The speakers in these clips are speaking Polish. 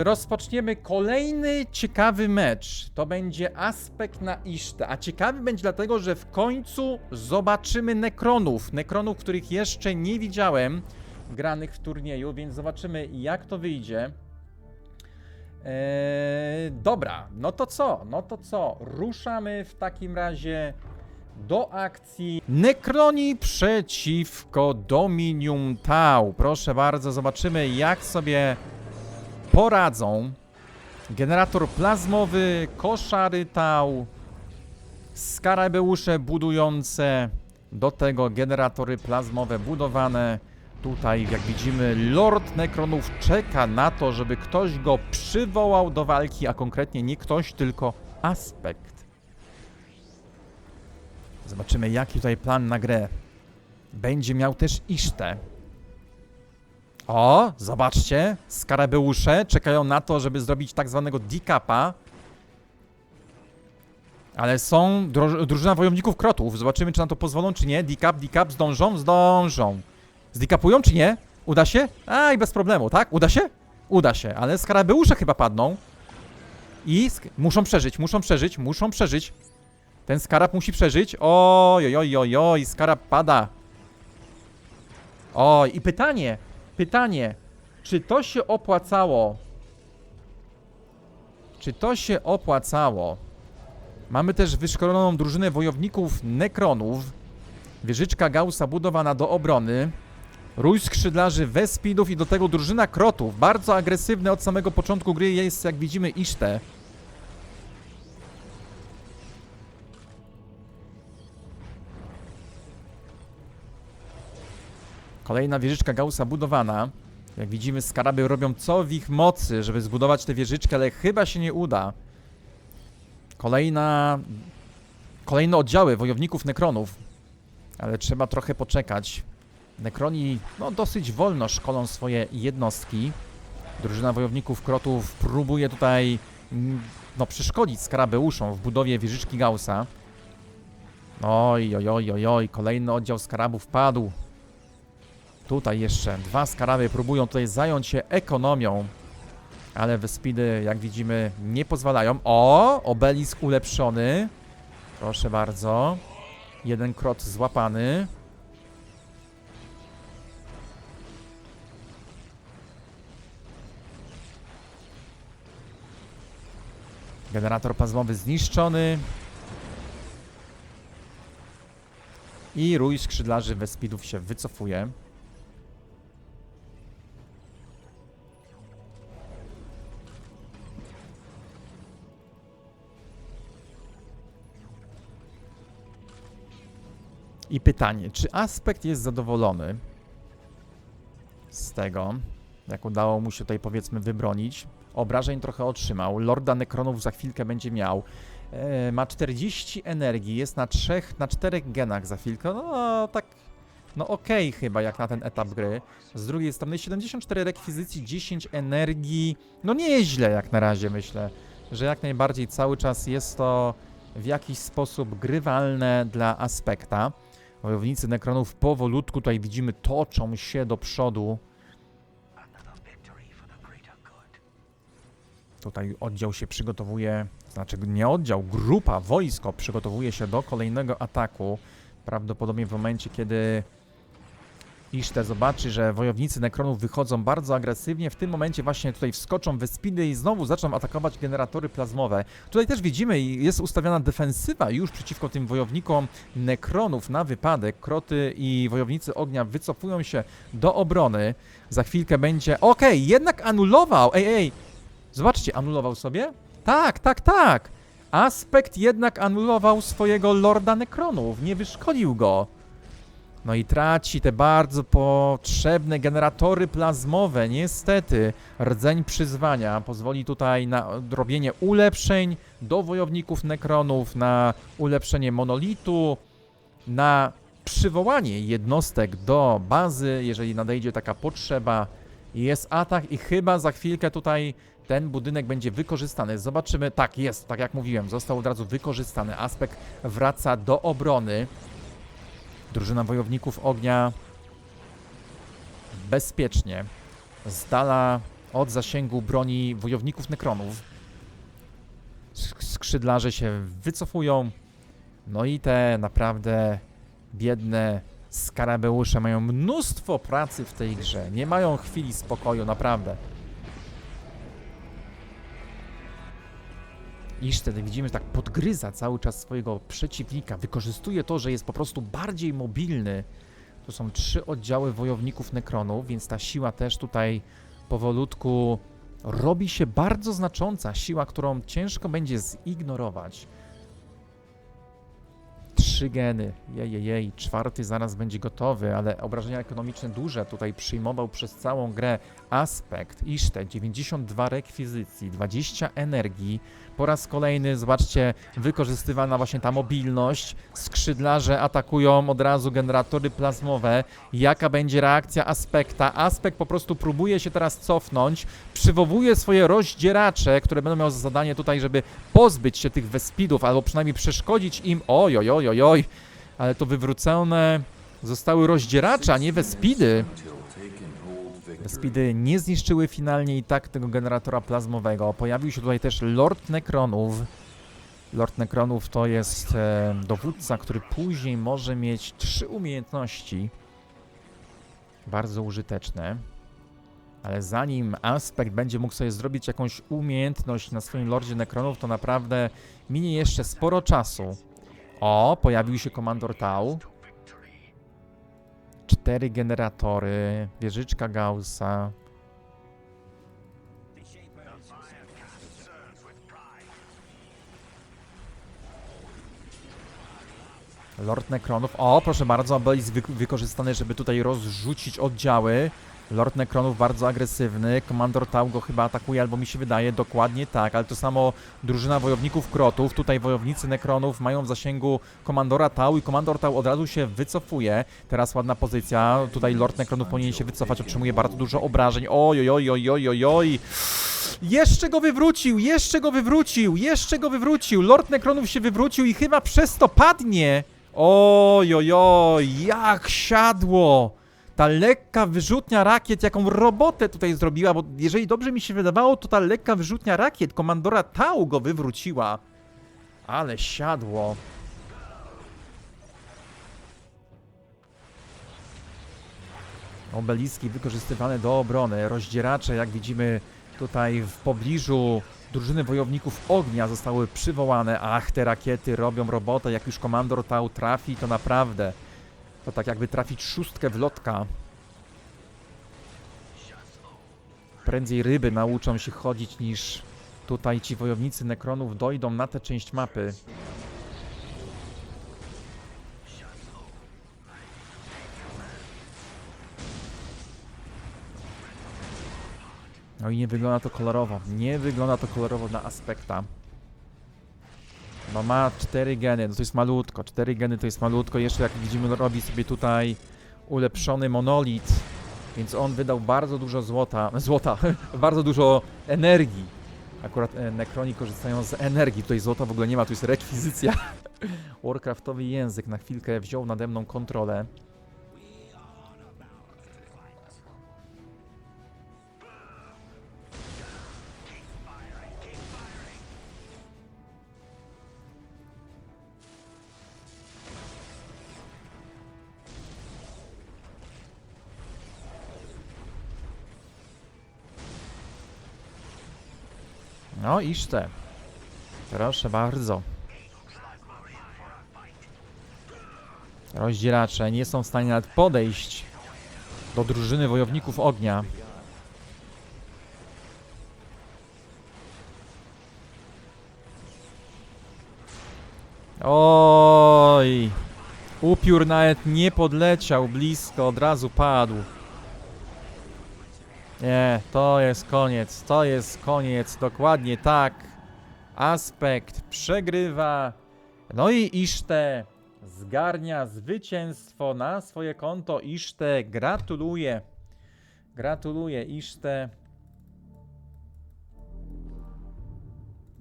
Rozpoczniemy kolejny ciekawy mecz. To będzie aspekt na Isztę. A ciekawy będzie dlatego, że w końcu zobaczymy Nekronów. Nekronów, których jeszcze nie widziałem granych w turnieju, więc zobaczymy jak to wyjdzie. Eee, dobra, no to co? No to co? Ruszamy w takim razie do akcji. Nekroni przeciwko Dominium Tau. Proszę bardzo, zobaczymy jak sobie poradzą. Generator plazmowy, koszary Tau, skarabeusze budujące, do tego generatory plazmowe budowane. Tutaj, jak widzimy, Lord Nekronów czeka na to, żeby ktoś go przywołał do walki, a konkretnie nie ktoś, tylko aspekt. Zobaczymy, jaki tutaj plan na grę. Będzie miał też Isztę. O, zobaczcie, skarabeusze czekają na to, żeby zrobić tak zwanego decapa. Ale są drużyna wojowników krotów. Zobaczymy, czy na to pozwolą, czy nie. Decap, decap, zdążą, zdążą. Zdekapują, czy nie? Uda się? A, i bez problemu, tak? Uda się? Uda się, ale skarabeusze chyba padną. I muszą przeżyć, muszą przeżyć, muszą przeżyć. Ten skarab musi przeżyć. Oj, oj, oj, oj, skarab pada. Oj, i pytanie, pytanie, czy to się opłacało? Czy to się opłacało? Mamy też wyszkoloną drużynę wojowników Nekronów. Wieżyczka Gaussa budowana do obrony. Rój skrzydlarzy Wespidów i do tego drużyna Krotów. Bardzo agresywne od samego początku gry jest, jak widzimy, Iszte. Kolejna wieżyczka Gaussa budowana. Jak widzimy, skaraby robią co w ich mocy, żeby zbudować tę wieżyczkę, ale chyba się nie uda. Kolejna... Kolejne oddziały wojowników Nekronów. Ale trzeba trochę poczekać. Nekroni no, dosyć wolno szkolą swoje jednostki. Drużyna wojowników Krotów próbuje tutaj mm, no, przeszkodzić skarabeuszom w budowie wieżyczki Gaussa. Oj, oj, oj, oj, oj, kolejny oddział skarabów padł. Tutaj jeszcze dwa skaraby próbują tutaj zająć się ekonomią. Ale Wespidy, jak widzimy, nie pozwalają. O, obelisk ulepszony. Proszę bardzo. Jeden krot złapany. Generator plazmowy zniszczony. I rój skrzydlarzy Wespidów się wycofuje. I pytanie, czy Aspekt jest zadowolony z tego, jak udało mu się tutaj powiedzmy wybronić? Obrażeń trochę otrzymał, Lorda Nekronów za chwilkę będzie miał. E, ma 40 energii, jest na 3, na 4 genach za chwilkę. No tak, no okej chyba jak na ten etap gry. Z drugiej strony 74 rekwizycji, 10 energii. No nieźle jak na razie myślę, że jak najbardziej cały czas jest to w jakiś sposób grywalne dla Aspekta. Wojownicy Nekronów powolutku tutaj widzimy toczą się do przodu. Tutaj oddział się przygotowuje, znaczy nie oddział, grupa, wojsko przygotowuje się do kolejnego ataku. Prawdopodobnie w momencie, kiedy Iszte zobaczy, że wojownicy Nekronów wychodzą bardzo agresywnie, w tym momencie właśnie tutaj wskoczą Wespidy i znowu zaczną atakować generatory plazmowe. Tutaj też widzimy, jest ustawiona defensywa już przeciwko tym wojownikom Nekronów na wypadek. Kroty i wojownicy ognia wycofują się do obrony. Za chwilkę będzie... Okej, jednak anulował! Ej, ej! Zobaczcie, anulował sobie? Tak, tak, tak! Aspekt jednak anulował swojego Lorda Nekronów, nie wyszkolił go. No i traci te bardzo potrzebne generatory plazmowe. Niestety, rdzeń przyzwania pozwoli tutaj na robienie ulepszeń do wojowników Nekronów, na ulepszenie monolitu, na przywołanie jednostek do bazy, jeżeli nadejdzie taka potrzeba. Jest atak i chyba za chwilkę tutaj ten budynek będzie wykorzystany. Zobaczymy. Tak, jest, tak jak mówiłem, został od razu wykorzystany. Aspekt wraca do obrony. Drużyna wojowników ognia bezpiecznie, z dala od zasięgu broni wojowników Nekronów. Sk- Skrzydlarze się wycofują. No i te naprawdę biedne skarabeusze mają mnóstwo pracy w tej grze. Nie mają chwili spokoju, naprawdę. I wtedy widzimy, że tak podgryza cały czas swojego przeciwnika. Wykorzystuje to, że jest po prostu bardziej mobilny. To są trzy oddziały wojowników Nekronów, więc ta siła też tutaj powolutku robi się bardzo znacząca. Siła, którą ciężko będzie zignorować. Trzy geny. Jej, jej, jej. Czwarty zaraz będzie gotowy, ale obrażenia ekonomiczne duże tutaj przyjmował przez całą grę aspekt. Iszte, 92 rekwizycji, 20 energii. Po raz kolejny, zobaczcie, wykorzystywana właśnie ta mobilność. Skrzydlarze atakują od razu generatory plazmowe. Jaka będzie reakcja aspekta? Aspekt po prostu próbuje się teraz cofnąć, przywołuje swoje rozdzieracze, które będą miały za zadanie tutaj, żeby pozbyć się tych wespidów, albo przynajmniej przeszkodzić im. Oj, oj, oj, oj, oj. Ale to wywrócone zostały rozdzieracze, a nie wespidy. Speedy nie zniszczyły finalnie i tak tego generatora plazmowego. Pojawił się tutaj też Lord Necronów. Lord Necronów to jest e, dowódca, który później może mieć trzy umiejętności. Bardzo użyteczne. Ale zanim Aspekt będzie mógł sobie zrobić jakąś umiejętność na swoim Lordzie Necronów, to naprawdę minie jeszcze sporo czasu. O, pojawił się komandor Tau. Cztery generatory, wieżyczka Gaussa. Lord Necronów. O, proszę bardzo, obelisk wy wykorzystany, żeby tutaj rozrzucić oddziały. Lord Necronów bardzo agresywny. Komandor Tau go chyba atakuje, albo mi się wydaje dokładnie tak, ale to samo drużyna wojowników Krotów. Tutaj wojownicy Necronów mają w zasięgu komandora Tau i komandor Tau od razu się wycofuje. Teraz ładna pozycja. Tutaj Lord Necronów powinien się wycofać, otrzymuje bardzo dużo obrażeń. Oj. Jeszcze go wywrócił, jeszcze go wywrócił, jeszcze go wywrócił. Lord Necronów się wywrócił i chyba przez to padnie. Oj, oj, oj, jak siadło. Ta lekka wyrzutnia rakiet, jaką robotę tutaj zrobiła, bo jeżeli dobrze mi się wydawało, to ta lekka wyrzutnia rakiet komandora Tau go wywróciła. Ale siadło. Obeliski wykorzystywane do obrony. Rozdzieracze, jak widzimy tutaj w pobliżu drużyny wojowników ognia zostały przywołane. Ach, te rakiety robią robotę. Jak już komandor Tau trafi, to naprawdę to tak jakby trafić szóstkę w lotka. Prędzej ryby nauczą się chodzić niż tutaj ci wojownicy Nekronów dojdą na tę część mapy. No i nie wygląda to kolorowo. Nie wygląda to kolorowo na aspekta. No ma 4 geny, no to jest malutko. 4 geny to jest malutko. Jeszcze jak widzimy robi sobie tutaj ulepszony monolit. Więc on wydał bardzo dużo złota, złota, bardzo dużo energii. Akurat e, Necroni korzystają z energii, tutaj złota w ogóle nie ma, tu jest rekwizycja. Warcraftowy język na chwilkę wziął nade mną kontrolę. No iż te. Proszę bardzo. Rozdzielacze nie są w stanie nawet podejść do drużyny wojowników ognia. Oj! Upiór nawet nie podleciał blisko, od razu padł. Nie, to jest koniec, to jest koniec, dokładnie tak. Aspekt przegrywa. No i Iszte zgarnia zwycięstwo na swoje konto. Iszte gratuluję. Gratuluję Iszte.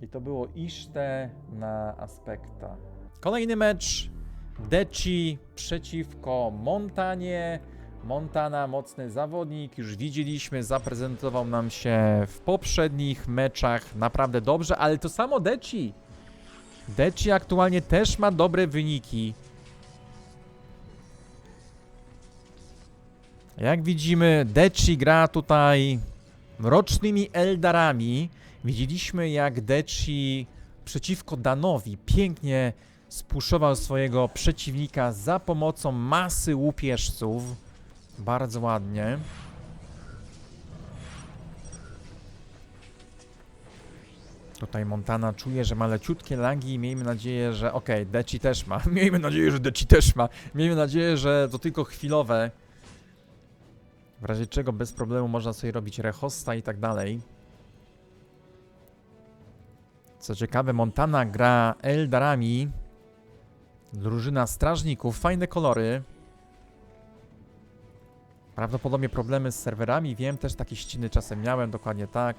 I to było Iszte na Aspekta. Kolejny mecz. Deci przeciwko Montanie. Montana, mocny zawodnik, już widzieliśmy, zaprezentował nam się w poprzednich meczach naprawdę dobrze, ale to samo Deci. Deci aktualnie też ma dobre wyniki. Jak widzimy, Deci gra tutaj rocznymi Eldarami. Widzieliśmy, jak Deci przeciwko Danowi pięknie spuszował swojego przeciwnika za pomocą masy łupieżców. Bardzo ładnie. Tutaj Montana czuje, że ma leciutkie lagi i miejmy nadzieję, że okej, Deci też ma. Miejmy nadzieję, że Deci też ma. Miejmy nadzieję, że to tylko chwilowe. W razie czego bez problemu można sobie robić rehosta i tak dalej. Co ciekawe, Montana gra Eldarami. Drużyna strażników, fajne kolory. Prawdopodobnie problemy z serwerami, wiem, też takie ściny czasem miałem, dokładnie tak.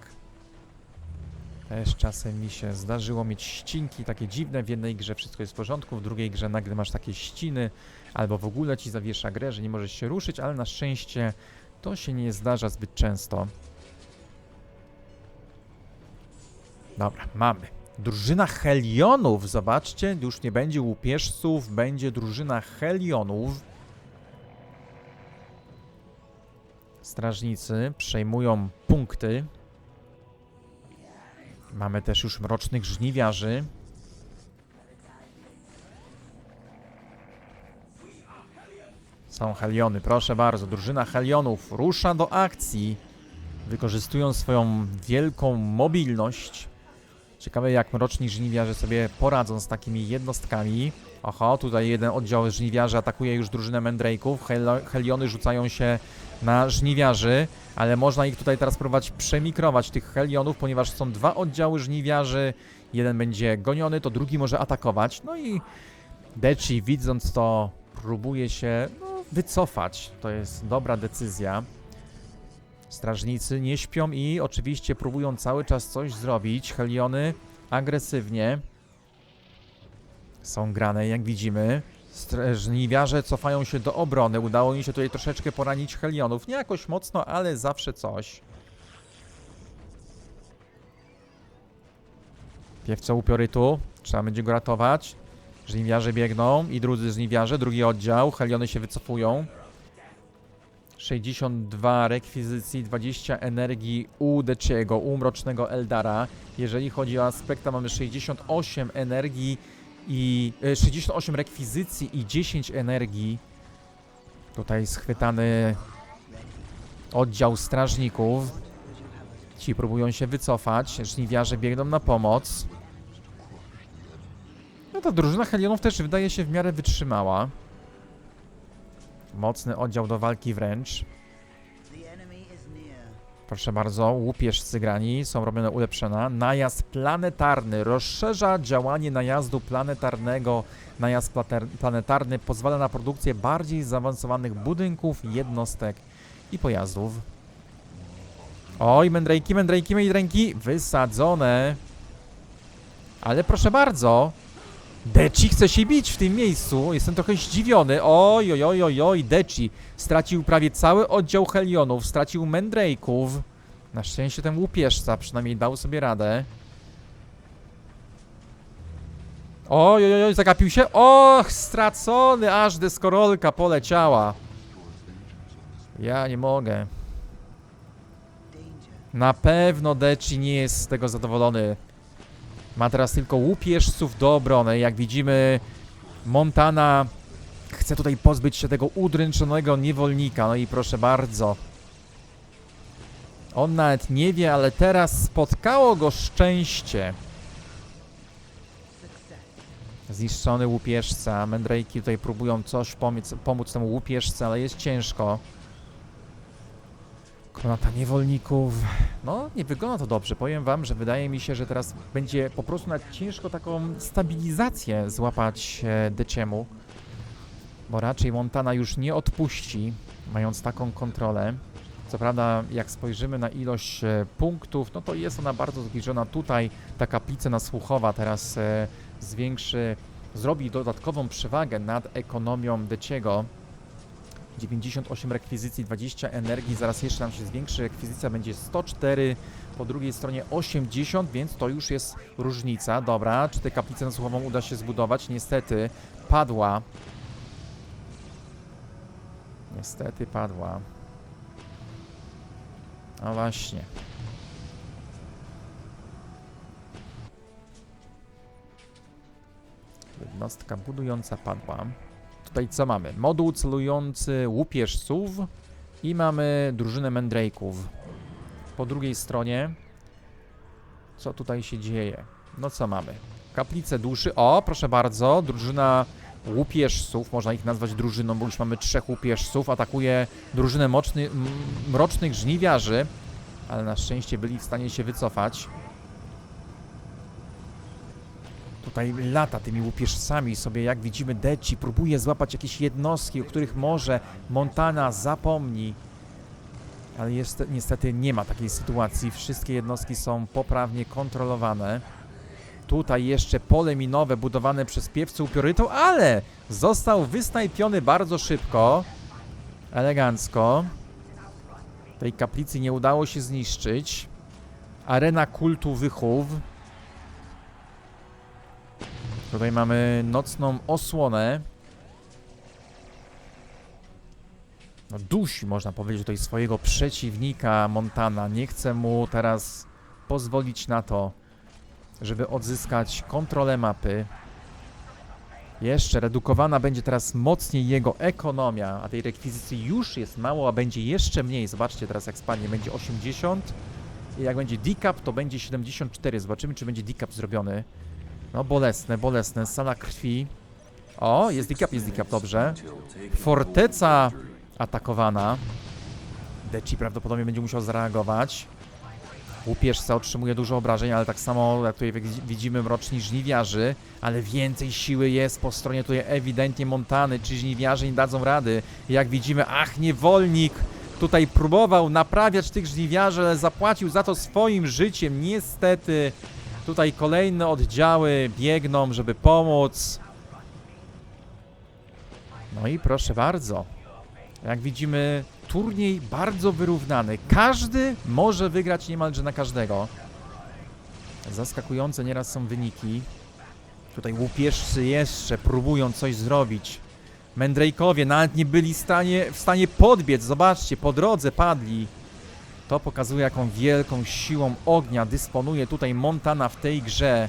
Też czasem mi się zdarzyło mieć ścinki takie dziwne, w jednej grze wszystko jest w porządku, w drugiej grze nagle masz takie ściny, albo w ogóle ci zawiesza grę, że nie możesz się ruszyć, ale na szczęście to się nie zdarza zbyt często. Dobra, mamy. Drużyna Helionów, zobaczcie, już nie będzie łupieżców, będzie drużyna Helionów. Strażnicy przejmują punkty. Mamy też już mrocznych żniwiarzy. Są Heliony, proszę bardzo. Drużyna Helionów rusza do akcji, wykorzystując swoją wielką mobilność. Ciekawe jak mroczni żniwiarze sobie poradzą z takimi jednostkami. Oho, tutaj jeden oddział żniwiarzy atakuje już drużynę Mendrake'ów. Hel Heliony rzucają się na żniwiarzy, ale można ich tutaj teraz próbować przemikrować, tych Helionów, ponieważ są dwa oddziały żniwiarzy. Jeden będzie goniony, to drugi może atakować. No i Deci widząc to próbuje się no, wycofać. To jest dobra decyzja. Strażnicy nie śpią i oczywiście próbują cały czas coś zrobić. Heliony agresywnie są grane, jak widzimy. Żniwiarze cofają się do obrony. Udało mi się tutaj troszeczkę poranić Helionów. Nie jakoś mocno, ale zawsze coś. Piewca upiorytu. Trzeba będzie go ratować. Żniwiarze biegną i drudzy żniwiarze, drugi oddział. Heliony się wycofują. 62 rekwizycji, 20 energii u Deciego, u Mrocznego Eldara. Jeżeli chodzi o aspekta, mamy 68 energii i e, 68 rekwizycji i 10 energii. Tutaj schwytany oddział strażników. Ci próbują się wycofać. Żniwiarze biegną na pomoc. No ta drużyna Helionów też wydaje się w miarę wytrzymała. Mocny oddział do walki wręcz. Proszę bardzo, łupieżcy grani są robione ulepszenia. Najazd planetarny rozszerza działanie najazdu planetarnego. Najazd planetarny pozwala na produkcję bardziej zaawansowanych budynków, jednostek i pojazdów. Oj, mędrejki, mędrejki, mędrejki, wysadzone. Ale proszę bardzo, Deci chce się bić w tym miejscu. Jestem trochę zdziwiony. Oj, oj, oj, oj, oj. Deci stracił prawie cały oddział Helionów, stracił Mendrake'ów. Na szczęście ten łupieżca przynajmniej dał sobie radę. Oj, oj, oj, zagapił się. Och, stracony, aż deskorolka poleciała. Ja nie mogę. Na pewno Deci nie jest z tego zadowolony. Ma teraz tylko łupieżców do obrony. Jak widzimy, Montana chce tutaj pozbyć się tego udręczonego niewolnika. No i proszę bardzo. On nawet nie wie, ale teraz spotkało go szczęście. Zniszczony łupieżca. Mędrejki tutaj próbują coś pomóc, pomóc temu łupieżce, ale jest ciężko. Konata niewolników. No, nie wygląda to dobrze. Powiem wam, że wydaje mi się, że teraz będzie po prostu nawet ciężko taką stabilizację złapać e, Deciemu. Bo raczej Montana już nie odpuści, mając taką kontrolę. Co prawda, jak spojrzymy na ilość e, punktów, no to jest ona bardzo zbliżona. Tutaj ta kaplica nasłuchowa teraz e, zwiększy, zrobi dodatkową przewagę nad ekonomią Deciego. 98 rekwizycji, 20 energii, zaraz jeszcze nam się zwiększy, rekwizycja będzie 104, po drugiej stronie 80, więc to już jest różnica. Dobra, czy tę kaplicę nasłuchową uda się zbudować? Niestety padła. Niestety padła. No właśnie. Jednostka budująca padła. Tutaj co mamy? Moduł celujący łupieżców i mamy drużynę mędrake'ów. Po drugiej stronie co tutaj się dzieje? No co mamy? Kaplice duszy. O, proszę bardzo, drużyna łupieżców, można ich nazwać drużyną, bo już mamy trzech łupieżców, atakuje drużynę moczny, mrocznych żniwiarzy, ale na szczęście byli w stanie się wycofać. Tutaj lata tymi łupieżcami sobie, jak widzimy, Deci próbuje złapać jakieś jednostki, o których może Montana zapomni. Ale jest, niestety nie ma takiej sytuacji. Wszystkie jednostki są poprawnie kontrolowane. Tutaj jeszcze pole minowe budowane przez piewcę upiorytą, ale został wysnajpiony bardzo szybko. Elegancko. Tej kaplicy nie udało się zniszczyć. Arena kultu wychów. Tutaj mamy nocną osłonę. No, dusi, można powiedzieć, tutaj swojego przeciwnika Montana. Nie chce mu teraz pozwolić na to, żeby odzyskać kontrolę mapy. Jeszcze redukowana będzie teraz mocniej jego ekonomia, a tej rekwizycji już jest mało, a będzie jeszcze mniej. Zobaczcie teraz jak spadnie, będzie 80 i jak będzie decap to będzie 74. Zobaczymy czy będzie decap zrobiony. No bolesne, bolesne, sala krwi. O, jest decap, jest decap, dobrze. Forteca atakowana. Deci prawdopodobnie będzie musiał zareagować. Łupieżca otrzymuje dużo obrażeń, ale tak samo jak tutaj wi- widzimy mroczni żniwiarzy, ale więcej siły jest po stronie tutaj ewidentnie Montany, czy żniwiarze nie dadzą rady. Jak widzimy, ach, niewolnik tutaj próbował naprawiać tych żniwiarzy, ale zapłacił za to swoim życiem. Niestety tutaj kolejne oddziały biegną, żeby pomóc. No i proszę bardzo. Jak widzimy, turniej bardzo wyrównany. Każdy może wygrać niemalże na każdego. Zaskakujące nieraz są wyniki. Tutaj łupieżcy jeszcze próbują coś zrobić. Mędrake'owie nawet nie byli stanie, w stanie podbiec. Zobaczcie, po drodze padli. To pokazuje, jaką wielką siłą ognia dysponuje tutaj Montana w tej grze.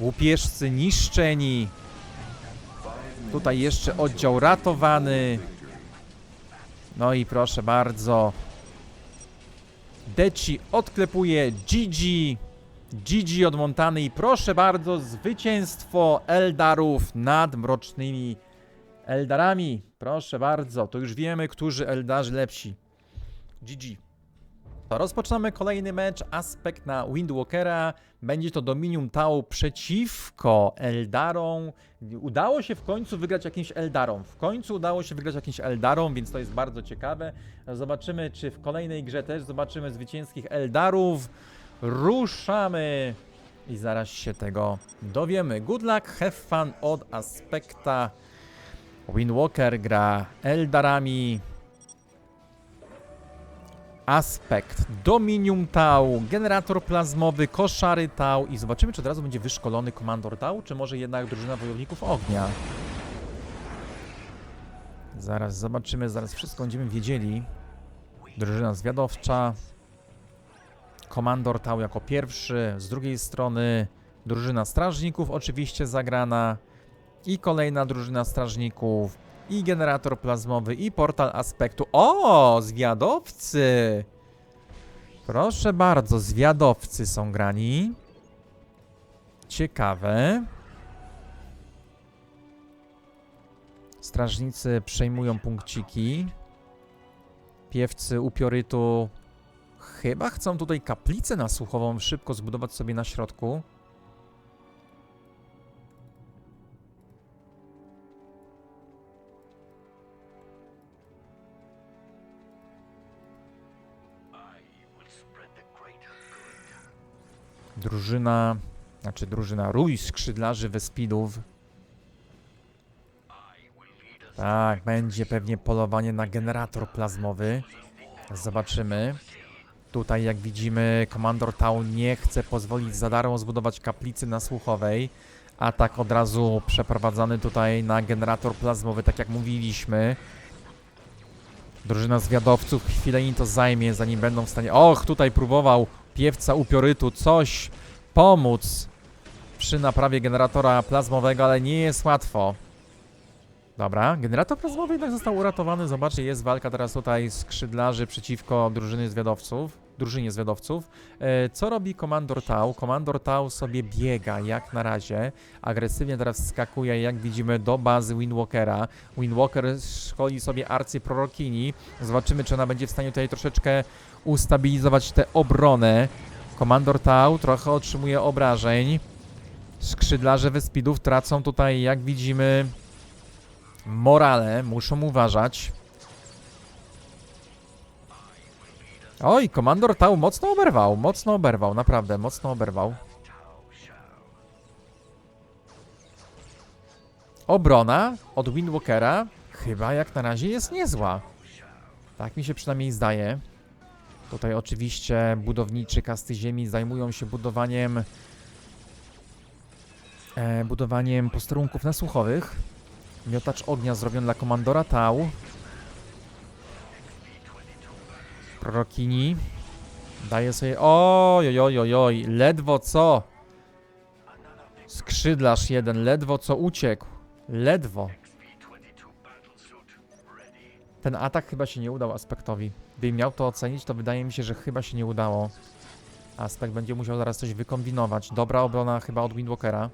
Łupieżcy niszczeni. Tutaj jeszcze oddział ratowany. No i proszę bardzo. Deci odklepuje Gigi. Gigi od Montany i proszę bardzo, zwycięstwo Eldarów nad mrocznymi Eldarami. Proszę bardzo, to już wiemy, którzy Eldarzy lepsi. GG. To rozpoczynamy kolejny mecz, aspekt na Windwalkera. Będzie to Dominium Tau przeciwko Eldarom. Udało się w końcu wygrać jakimś Eldarom. W końcu udało się wygrać jakimś Eldarom, więc to jest bardzo ciekawe. Zobaczymy, czy w kolejnej grze też zobaczymy zwycięskich Eldarów. Ruszamy i zaraz się tego dowiemy. Good luck, have fun od aspekta. Windwalker gra Eldarami. Aspekt, Dominium Tau, generator plazmowy, koszary Tau i zobaczymy, czy od razu będzie wyszkolony komandor Tau, czy może jednak drużyna wojowników ognia. Zaraz zobaczymy, zaraz wszystko będziemy wiedzieli. Drużyna zwiadowcza, komandor Tau jako pierwszy, z drugiej strony drużyna strażników oczywiście zagrana i kolejna drużyna strażników i generator plazmowy, i portal aspektu. O, zwiadowcy! Proszę bardzo, zwiadowcy są grani. Ciekawe. Strażnicy przejmują punkciki. Piewcy upiorytu chyba chcą tutaj kaplicę nasłuchową szybko zbudować sobie na środku. Drużyna, znaczy drużyna Rój skrzydlarzy Wespidów Tak, będzie pewnie polowanie na generator plazmowy. Zobaczymy. Tutaj, jak widzimy, Komandor Tau nie chce pozwolić za darmo zbudować kaplicy nasłuchowej. Atak od razu przeprowadzany tutaj na generator plazmowy, tak jak mówiliśmy. Drużyna zwiadowców, chwilę im to zajmie, zanim będą w stanie... Och, tutaj próbował piewca upiorytu coś pomóc przy naprawie generatora plazmowego, ale nie jest łatwo. Dobra, generator plazmowy jednak został uratowany. Zobaczcie, jest walka teraz tutaj skrzydlarzy przeciwko drużyny zwiadowców, drużynie zwiadowców. E, co robi komandor Tau? Komandor Tau sobie biega jak na razie. Agresywnie teraz skakuje, jak widzimy, do bazy Windwalkera. Windwalker szkoli sobie arcyprorokini. Zobaczymy, czy ona będzie w stanie tutaj troszeczkę ustabilizować tę obronę. Komandor Tau trochę otrzymuje obrażeń. Skrzydlarze Wyspidów tracą tutaj, jak widzimy, morale. Muszą uważać. Oj, komandor Tau mocno oberwał, mocno oberwał, naprawdę, mocno oberwał. Obrona od Windwalkera chyba jak na razie jest niezła. Tak mi się przynajmniej zdaje. Tutaj oczywiście budowniczy kasty ziemi zajmują się budowaniem e, budowaniem posterunków nasłuchowych. Miotacz ognia zrobiony dla komandora Tau. Prorokini daje sobie. Oj, oj, oj, oj, oj, ledwo co. Skrzydlarz jeden, ledwo co uciekł. Ledwo. Ten atak chyba się nie udał aspektowi. Gdybym miał to ocenić, to wydaje mi się, że chyba się nie udało. Aspekt będzie musiał zaraz coś wykombinować. Dobra obrona chyba od Windwalkera.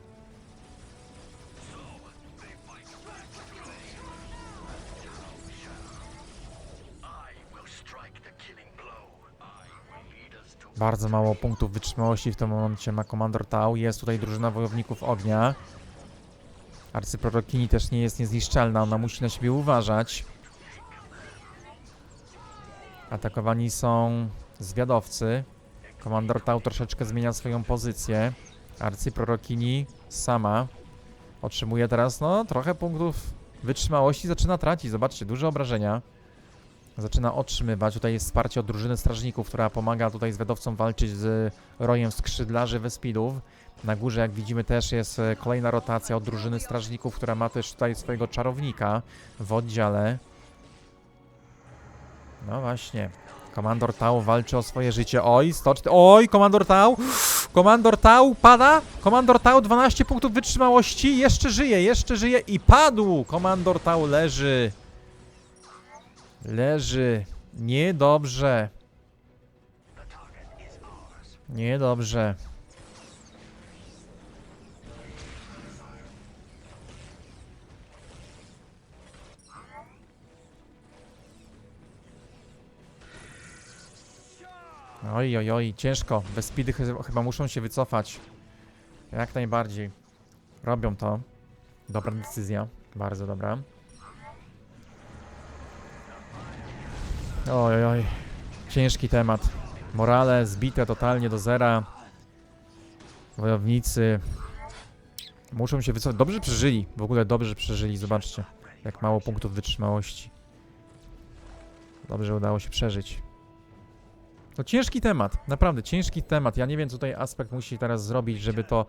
Bardzo mało punktów wytrzymałości w tym momencie ma Komandor Tau. Jest tutaj drużyna wojowników ognia. Arcyprorokini też nie jest niezniszczalna, ona musi na siebie uważać. Atakowani są zwiadowcy. Komandor Tau troszeczkę zmienia swoją pozycję. Arcyprorokini sama otrzymuje teraz, no, trochę punktów wytrzymałości. Zaczyna tracić, zobaczcie, duże obrażenia. Zaczyna otrzymywać. Tutaj jest wsparcie od drużyny strażników, która pomaga tutaj zwiadowcom walczyć z rojem skrzydlarzy Wespidów. Na górze, jak widzimy, też jest e, kolejna rotacja od drużyny strażników, która ma też tutaj swojego czarownika w oddziale. No właśnie. Komandor Tau walczy o swoje życie. Oj, 104. Oj, Komandor Tau! Komandor Tau pada! Komandor Tau 12 punktów wytrzymałości. Jeszcze żyje, jeszcze żyje i padł! Komandor Tau leży. Leży. Niedobrze. Niedobrze. Oj, oj, oj, ciężko. Bez speedy chy- chyba muszą się wycofać. Jak najbardziej. Robią to. Dobra decyzja. Bardzo dobra. Oj, oj. Ciężki temat. Morale zbite totalnie do zera. Wojownicy muszą się wycofać. Dobrze przeżyli. W ogóle dobrze przeżyli. Zobaczcie, jak mało punktów wytrzymałości. Dobrze udało się przeżyć. To ciężki temat. Naprawdę ciężki temat. Ja nie wiem, co tutaj aspekt musi teraz zrobić, żeby to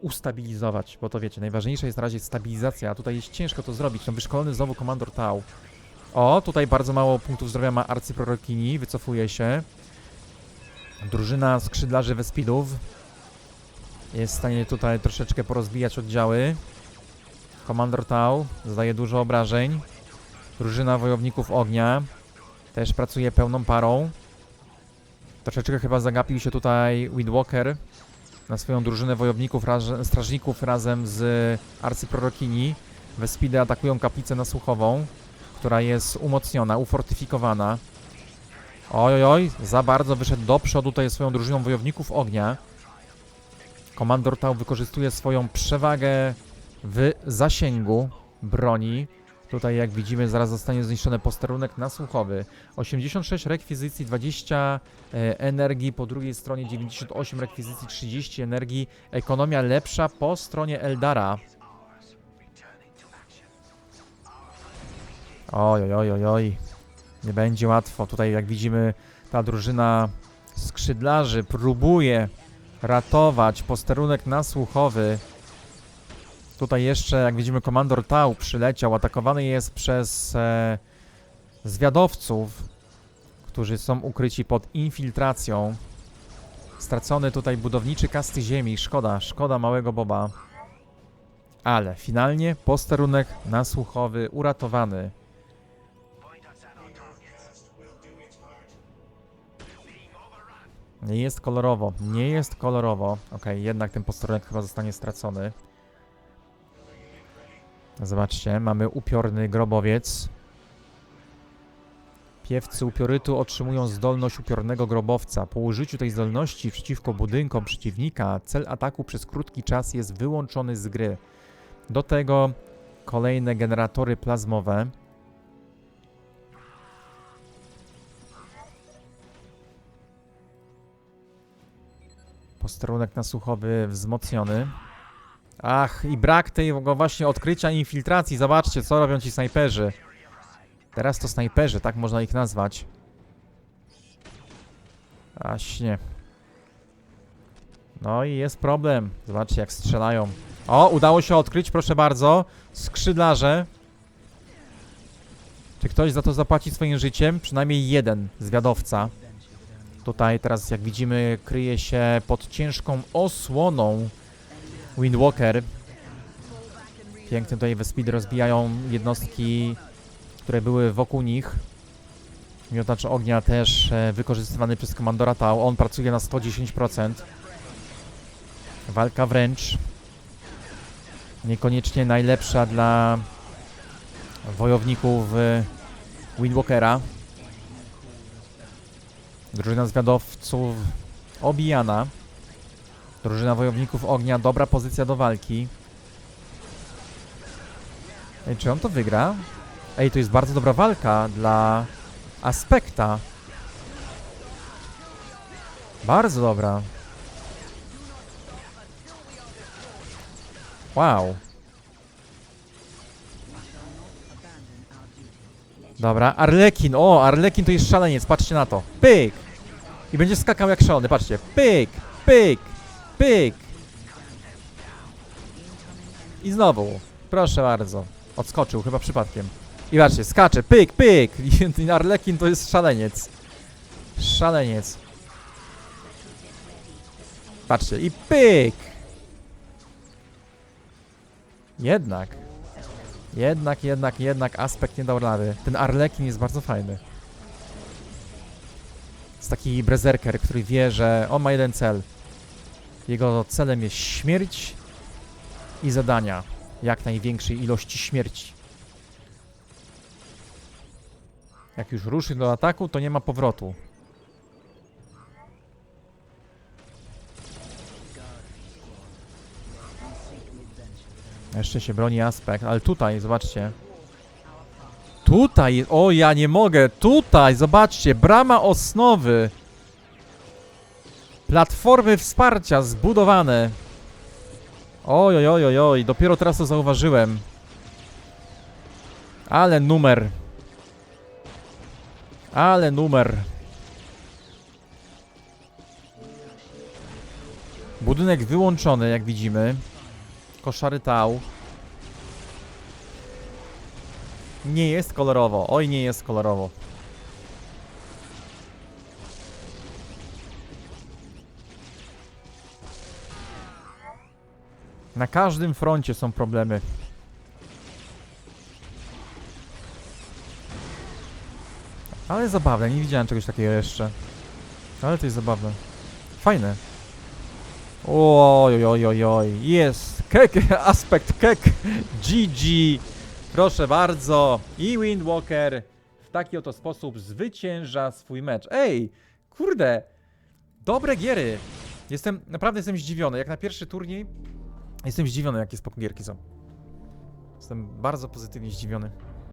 ustabilizować. Bo to wiecie, najważniejsza jest na razie stabilizacja, a tutaj jest ciężko to zrobić. No wyszkolony znowu komandor Tau. O, tutaj bardzo mało punktów zdrowia ma arcyprorokini, wycofuje się. Drużyna skrzydlarzy Wespidów jest w stanie tutaj troszeczkę porozbijać oddziały. Komandor Tau zadaje dużo obrażeń. Drużyna wojowników ognia też pracuje pełną parą. Troszeczkę chyba zagapił się tutaj Windwalker na swoją drużynę wojowników, raz, strażników razem z arcyprorokini. Wespidy atakują kaplicę nasłuchową która jest umocniona, ufortyfikowana. Oj, oj, za bardzo wyszedł do przodu tutaj swoją drużyną wojowników ognia. Komandor Tau wykorzystuje swoją przewagę w zasięgu broni. Tutaj, jak widzimy, zaraz zostanie zniszczony posterunek nasłuchowy. 86 rekwizycji, 20 e, energii, po drugiej stronie 98 rekwizycji, 30 energii. Ekonomia lepsza po stronie Eldara. Oj, oj, oj, oj. Nie będzie łatwo. Tutaj, jak widzimy, ta drużyna skrzydlarzy próbuje ratować posterunek nasłuchowy. Tutaj jeszcze, jak widzimy, komandor Tau przyleciał. Atakowany jest przez e, zwiadowców, którzy są ukryci pod infiltracją. Stracony tutaj budowniczy kasty ziemi. Szkoda, szkoda małego Boba. Ale finalnie posterunek nasłuchowy uratowany. Nie jest kolorowo, nie jest kolorowo. Okej, jednak ten posterunek chyba zostanie stracony. Zobaczcie, mamy upiorny grobowiec. Piewcy upiorytu otrzymują zdolność upiornego grobowca. Po użyciu tej zdolności przeciwko budynkom przeciwnika, cel ataku przez krótki czas jest wyłączony z gry. Do tego kolejne generatory plazmowe. Posterunek nasłuchowy wzmocniony. Ach, i brak tego właśnie odkrycia infiltracji. Zobaczcie, co robią ci snajperzy. Teraz to snajperzy, tak można ich nazwać. Właśnie. No i jest problem. Zobaczcie, jak strzelają. O, udało się odkryć, proszę bardzo. Skrzydlarze. Czy ktoś za to zapłaci swoim życiem? Przynajmniej jeden zwiadowca. Tutaj teraz, jak widzimy, kryje się pod ciężką osłoną Windwalker. Pięknie tutaj we speed rozbijają jednostki, które były wokół nich. Miotacz ognia też e, wykorzystywany przez komandora Tau. On pracuje na 110%. Walka wręcz. Niekoniecznie najlepsza dla wojowników e, Windwalkera. Drużyna zwiadowców obijana. Drużyna wojowników ognia, dobra pozycja do walki. Ej, czy on to wygra? Ej, to jest bardzo dobra walka dla Aspekta. Bardzo dobra. Wow. Dobra, Arlekin. O, Arlekin to jest szaleniec, patrzcie na to. Pyk! I będzie skakał jak szalony, patrzcie. Pyk, pyk, pyk. I znowu. Proszę bardzo. Odskoczył, chyba przypadkiem. I patrzcie, skacze, pyk, pyk. I Arlekin to jest szaleniec. Szaleniec. Patrzcie, i pyk. Jednak. Jednak, jednak, jednak aspekt nie dał rady. Ten Arlekin jest bardzo fajny. Jest taki berserker, który wie, że on ma jeden cel. Jego celem jest śmierć i zadania jak największej ilości śmierci. Jak już ruszy do ataku, to nie ma powrotu. Jeszcze się broni aspekt, ale tutaj, zobaczcie. Tutaj, o ja nie mogę, tutaj, zobaczcie, brama osnowy. Platformy wsparcia zbudowane. Oj, oj, oj, oj, dopiero teraz to zauważyłem. Ale numer. Ale numer. Budynek wyłączony, jak widzimy. Koszary tał. Nie jest kolorowo. Oj, nie jest kolorowo. Na każdym froncie są problemy. Ale zabawne, nie widziałem czegoś takiego jeszcze. Ale to jest zabawne. Fajne. Oj, oj, oj, oj, jest. Kek, aspekt kek. GG. Proszę bardzo. I Windwalker w taki oto sposób zwycięża swój mecz. Ej, kurde. Dobre giery. Jestem, naprawdę jestem zdziwiony. Jak na pierwszy turniej, jestem zdziwiony, jakie spoko gierki są. Jestem bardzo pozytywnie zdziwiony.